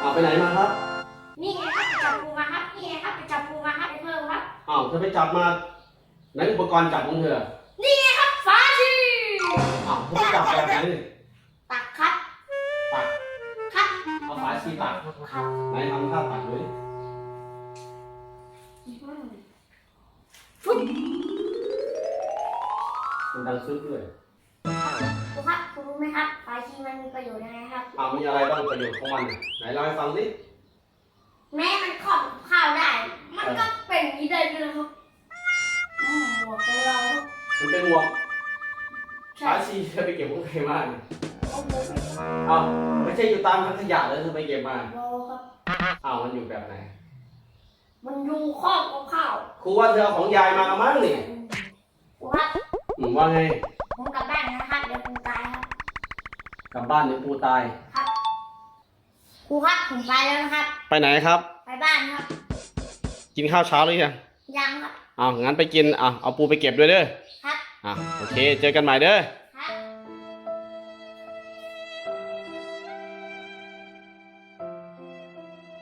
เอาไปไหนมาครับ นี่ไงครับไปจับปูมาครับ นี่ไงครับไปจับปูมาครับไปเพิ่มครับ อ้าวเธอไปจับมาไหนอุปกรณ์จับของเธอ นี่ไงครับฟ้าชีอ้าวเธอไปจับแบบไหนนี่ตักครับตักครับเอาฝาชีตักครับไหนทำท่าตักเลยอืม มันดังซึกด้วยครูครับครูรู้ไหมครับฟ้าชีมันมีประโยชน์ยังไงครับอ้าวมีอะไรบ้างประโยชน์ของมันน่ะไหนเล่าให้ฟังสิแม้มันครอบข้าวได้ มันก็เป็นอย่างนี้ได้ด้วยนะครับอืมหมวกของเราครับมันเป็นหมวกใช่ฝาชีเธอไปเก็บของใครมาเนี่ยเอาหมวกไปครับอ้าวไม่ใช่อยู่ตามถังขยะเลยเธอไปเก็บมาโลครับ อ้าวมันอยู่แบบไหนมันดูครอบกับข้าวครูว่าเธอเอาของยายมาละมั้งนี่ครูครับอืม ว่าไง ผมกลับบ้านนะครับเดี๋ยวผมตายครับ กลับบ้านเดี๋ยวปูตาย ครับครูครับผมไปแล้วนะครับ ไปไหนครับ ไปบ้านครับ กินข้าวเช้าหรือยังยังครับอ้าวงั้นไปกินอะเอาปูไปเก็บด้วยเด้อครับอะโอเค เจอกันใหม่เด้อ